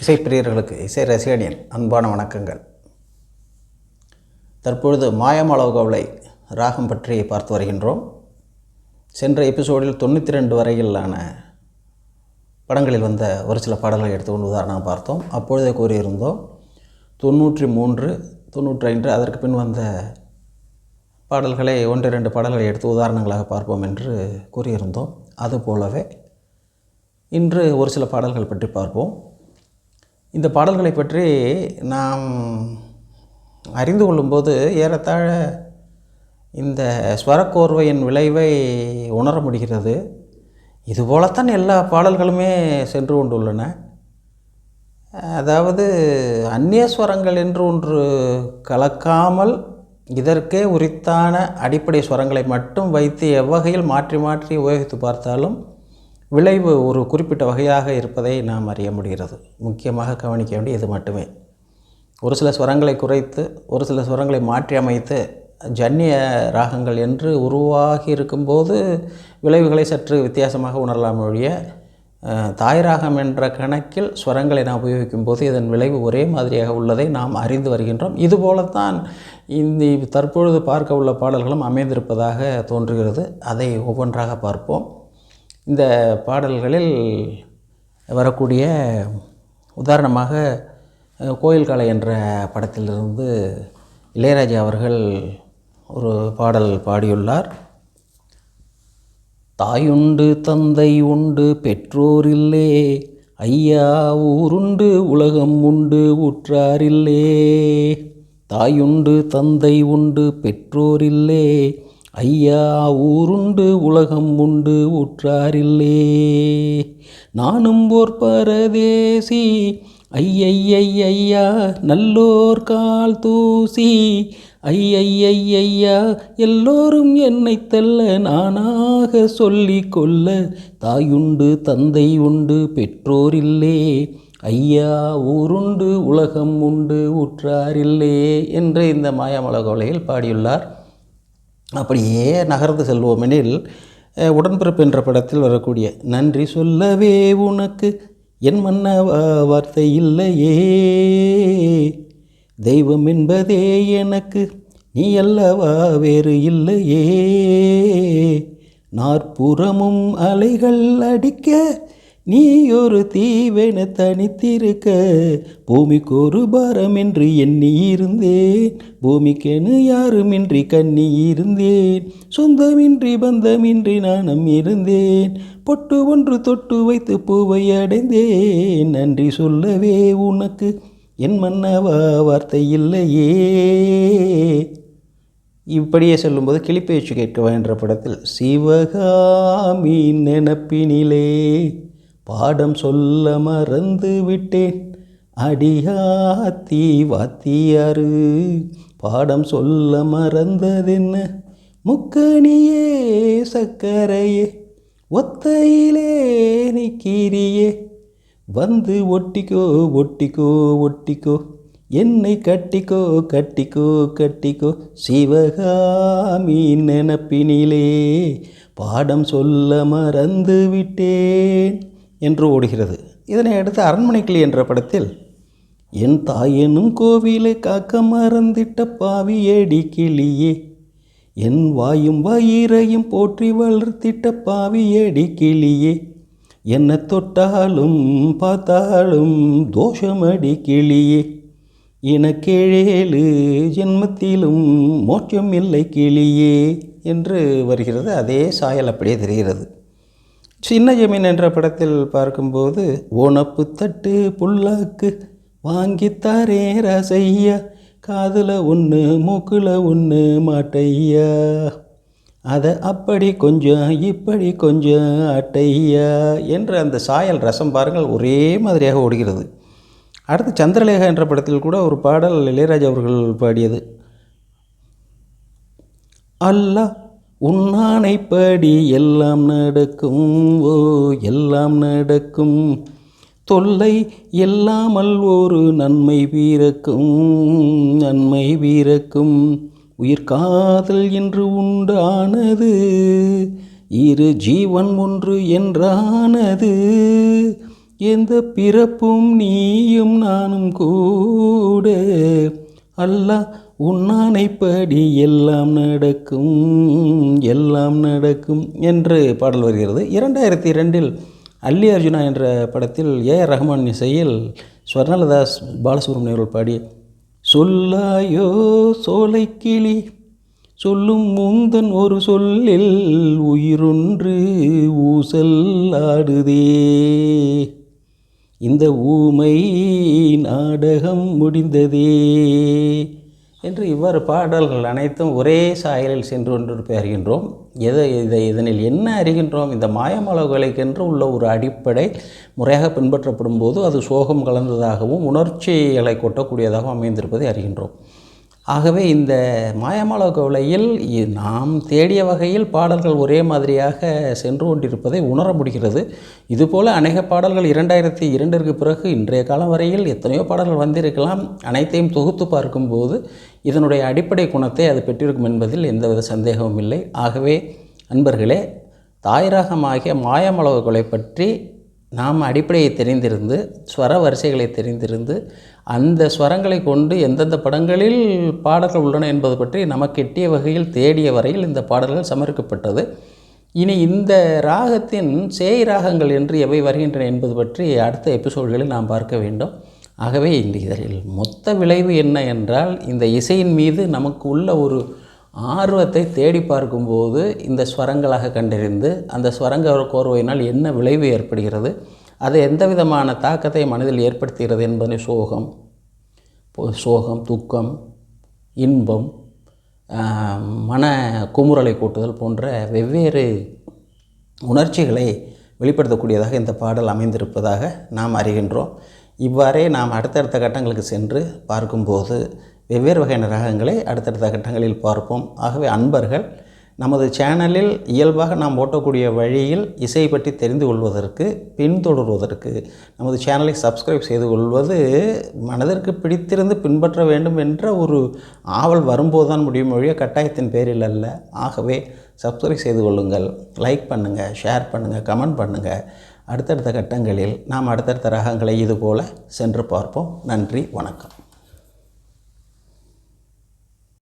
இசைப்பிரியர்களுக்கு இசை ரசிகனின் அன்பான வணக்கங்கள். தற்பொழுது மாயமளவுகவலை ராகம் பற்றி பார்த்து வருகின்றோம். சென்ற எபிசோடில் தொண்ணூற்றி ரெண்டு வரையிலான படங்களில் வந்த ஒரு சில பாடல்களை எடுத்துக்கொண்டு உதாரணம் பார்த்தோம். அப்பொழுதே கூறியிருந்தோம் தொண்ணூற்றி மூன்று தொண்ணூற்றி ஐந்து அதற்கு பின் வந்த பாடல்களை ஒன்று இரண்டு பாடல்களை எடுத்து உதாரணங்களாக பார்ப்போம் என்று கூறியிருந்தோம். அதுபோலவே இன்று ஒரு சில பாடல்கள் பற்றி பார்ப்போம். இந்த பாடல்களை பற்றி நாம் அறிந்து கொள்ளும்போது ஏறத்தாழ இந்த ஸ்வரக்கோர்வையின் விளைவை உணர முடிகிறது. இதுபோலத்தான் எல்லா பாடல்களுமே சென்று கொண்டுள்ளன. அதாவது அந்நிய ஸ்வரங்கள் என்று ஒன்று கலக்காமல் இதற்கே உரித்தான அடிப்படை ஸ்வரங்களை மட்டும் வைத்து எவ்வகையில் மாற்றி மாற்றி உபயோகித்து பார்த்தாலும் விளைவு ஒரு குறிப்பிட்ட வகையாக இருப்பதை நாம் அறிய முடிகிறது. முக்கியமாக கவனிக்க வேண்டிய இது மட்டுமே. ஒரு சில ஸ்வரங்களை குறைத்து ஒரு சில ஸ்வரங்களை மாற்றி அமைத்து ஜன்னிய ராகங்கள் என்று உருவாகி இருக்கும்போது விளைவுகளை சற்று வித்தியாசமாக உணரலாம் ஒழிய தாய் ராகம் என்ற கணக்கில் ஸ்வரங்களை நாம் உபயோகிக்கும் போது இதன் விளைவு ஒரே மாதிரியாக உள்ளதை நாம் அறிந்து வருகின்றோம். இதுபோலத்தான் இந்த தற்பொழுது பார்க்க உள்ள பாடல்களும் அமைந்திருப்பதாக தோன்றுகிறது. அதை ஒவ்வொன்றாக பார்ப்போம். இந்த பாடல்களில் வரக்கூடிய உதாரணமாக கோயில் காலை என்ற படத்திலிருந்து இளையராஜா அவர்கள் ஒரு பாடல் பாடியுள்ளார். தாயுண்டு தந்தை உண்டு பெற்றோரில்லே. ஐயா ஊருண்டு உலகம் உண்டு உற்றாரில்லே. தாயுண்டு தந்தை உண்டு பெற்றோரில்லே. ஐயா ஊருண்டு உலகம் உண்டு உற்றாரில்லே. நானும் ஓர் பரதேசி. ஐயையையா நல்லோர் கால் தூசி. ஐயையையா எல்லோரும் என்னை தெல்ல நானாக சொல்லிக் கொள்ள தாயுண்டு தந்தை உண்டு பெற்றோரில்லே. ஐயா ஊருண்டு உலகம் உண்டு உற்றாரில்லே என்று இந்த மாயாமலகோலையில் பாடியுள்ளார். அப்படியே நகர்ந்து செல்வோமெனில் உடன்பிறப்பு என்ற படத்தில் வரக்கூடிய நன்றி சொல்லவே உனக்கு என் மன்னவா வார்த்தை இல்லையே. தெய்வம் என்பதே எனக்கு நீ அல்லவா வேறு இல்லையே. நாற்புறமும் அலைகள் அடிக்க நீ ஒரு தீவென தனித்திருக்க பூமிக்கு ஒரு பாரமின்றி எண்ணி இருந்தேன் பூமிக்கெனு யாருமின்றி கண்ணி இருந்தேன் சொந்தமின்றி பந்தமின்றி நானும் இருந்தேன். பொட்டு ஒன்று தொட்டு வைத்து பூவை அடைந்தேன். நன்றி சொல்லவே உனக்கு என் மன்னவா வார்த்தை இல்லையே. இப்படியே சொல்லும்போது கிளிப்பேச்சு கேட்கவா என்ற படத்தில் சிவகாமி நினப்பினிலே பாடம் சொல்ல மறந்து விட்டேன். அடியாத்தி வாத்தியாரு பாடம் சொல்ல மறந்ததென்ன? முக்கணியே சக்கரையே ஒத்தையிலே நிற்கிறியே. வந்து ஒட்டிக்கோ ஒட்டிக்கோ ஒட்டிக்கோ என்னை கட்டிக்கோ கட்டிக்கோ கட்டிக்கோ சிவகாமி நினப்பினிலே. பாடம் சொல்ல மறந்து விட்டேன். என்று ஓடுகிறது. இதனை அடுத்து அரண்மனைக்கிளி என்ற படத்தில் என் தாயெனும் கோவிலை காக்க மறந்திட்ட பாவியடி கிளியே என் வாயும் வயிறையும் போற்றி வளர்த்திட்ட பாவியேடி கிளியே என்னை தொட்டாலும் பார்த்தாலும் தோஷமடி கிளியே இனக்கேழேழு ஜென்மத்திலும் மோட்சம் இல்லை கிளியே என்று வருகிறது. அதே சாயல் அப்படியே தெரிகிறது. சின்ன ஜமீன் என்ற படத்தில் பார்க்கும்போது ஓனப்பு தட்டு புல்லாக்கு வாங்கித்தாரே ரசையா காதில் ஒன்று மூக்கில் ஒன்று மாட்டையா. அதை அப்படி கொஞ்சம் இப்படி கொஞ்சம் அட்டையா என்று அந்த சாயல் ரசம் பாருங்கள் ஒரே மாதிரியாக ஓடுகிறது. அடுத்து சந்திரலேகா என்ற படத்தில் கூட ஒரு பாடல் இளையராஜா அவர்கள் பாடியது. அல்லாஹ் உன்னானைப்படி எல்லாம் நடக்கும் ஓ எல்லாம் நடக்கும். தொல்லை இல்லாமல் ஒரு நன்மை வீரக்கும் நன்மை வீரக்கும் உயிர் காதல் என்று உண்டானது இரு ஜீவன் ஒன்று என்றானது. எந்த பிறப்பும் நீயும் நானும் கூட அல்லாஹ் உன்னானைப்படி எல்லாம் நடக்கும் எல்லாம் நடக்கும் என்று பாடல் வருகிறது. இரண்டாயிரத்தி இரண்டில் அல்லி அர்ஜுனா என்ற படத்தில் ஏ ஆர் ரஹ்மான் இசையில் ஸ்வர்ணலதாஸ் பாலசுப்ரமணியம் அவர்கள் பாடி சொல்லாயோ சோலைக்கிளி சொல்லும் முந்தன் ஒரு சொல்லில் உயிரொன்று ஊசல் ஆடுதே. இந்த ஊமை நாடகம் முடிந்ததே. என்று இவ்வாறு பாடல்கள் அனைத்தும் ஒரே சாயலில் சென்று கொண்டிருப்பதை அறிகின்றோம் எதை இதை இதனில் என்ன அறிகின்றோம்? இந்த மாயமளவுகளுக்கென்று உள்ள ஒரு அடிப்படை முறையாக பின்பற்றப்படும் போது அது சோகம் கலந்ததாகவும் உணர்ச்சிகளை கொட்டக்கூடியதாகவும் அமைந்திருப்பதை அறிகின்றோம். ஆகவே இந்த மாயமாள கவலையில் இ- நாம் தேடிய வகையில் பாடல்கள் ஒரே மாதிரியாக சென்று கொண்டிருப்பதை உணர முடிகிறது. இதுபோல் அநேக பாடல்கள் இரண்டாயிரத்தி இரண்டிற்கு பிறகு இன்றைய காலம் வரையில் எத்தனையோ பாடல்கள் வந்திருக்கலாம். அனைத்தையும் தொகுத்து பார்க்கும்போது இதனுடைய அடிப்படை குணத்தை அது பெற்றிருக்கும் என்பதில் எந்தவித சந்தேகமும் இல்லை. ஆகவே அன்பர்களே தாயராகமாகிய மாயமளவுகளை பற்றி நாம் அடிப்படையை தெரிந்திருந்து ஸ்வர வரிசைகளை தெரிந்திருந்து அந்த ஸ்வரங்களை கொண்டு எந்தெந்த படங்களில் பாடல்கள் உள்ளன என்பது பற்றி நமக்கு எட்டிய வகையில் தேடிய வரையில் இந்த பாடல்கள் சமர்க்கப்பட்டது இனி இந்த ராகத்தின் சேய் ராகங்கள் என்று எவை வருகின்றன என்பது பற்றி அடுத்த எபிசோடுகளில் நாம் பார்க்க வேண்டும். ஆகவே இந்த இதில் மொத்த விளைவு என்ன என்றால் இந்த இசையின் மீது நமக்கு உள்ள ஒரு ஆர்வத்தை தேடி பார்க்கும்போது இந்த ஸ்வரங்களாக கண்டறிந்து அந்த ஸ்வரங்க கோர்வையினால் என்ன விளைவு ஏற்படுகிறது? அது எந்த விதமான தாக்கத்தை மனதில் ஏற்படுத்துகிறது என்பதை சோகம் சோகம் துக்கம் இன்பம் மன குமுறலை கூட்டுதல் போன்ற வெவ்வேறு உணர்ச்சிகளை வெளிப்படுத்தக்கூடியதாக இந்த பாடல் அமைந்திருப்பதாக நாம் அறிகின்றோம். இவ்வாறே நாம் அடுத்தடுத்த கட்டங்களுக்கு சென்று பார்க்கும்போது வெவ்வேறு வகையான ரகங்களை அடுத்தடுத்த கட்டங்களில் பார்ப்போம். ஆகவே அன்பர்கள் நமது சேனலில் இயல்பாக நாம் ஓட்டக்கூடிய வழியில் இசை பற்றி தெரிந்து கொள்வதற்கு பின்தொடர்வதற்கு நமது சேனலை சப்ஸ்கிரைப் செய்து கொள்வது மனதிற்கு பிடித்திருந்து பின்பற்ற வேண்டும் என்ற ஒரு ஆவல் வரும்போது தான் முடியும் ஒழிய கட்டாயத்தின் பேரில் அல்ல. ஆகவே சப்ஸ்கிரைப் செய்து கொள்ளுங்கள். லைக் பண்ணுங்கள் ஷேர் பண்ணுங்கள் கமெண்ட் பண்ணுங்கள் அடுத்தடுத்த கட்டங்களில் நாம் அடுத்தடுத்த ரகங்களை இதுபோல சென்று பார்ப்போம். நன்றி வணக்கம்.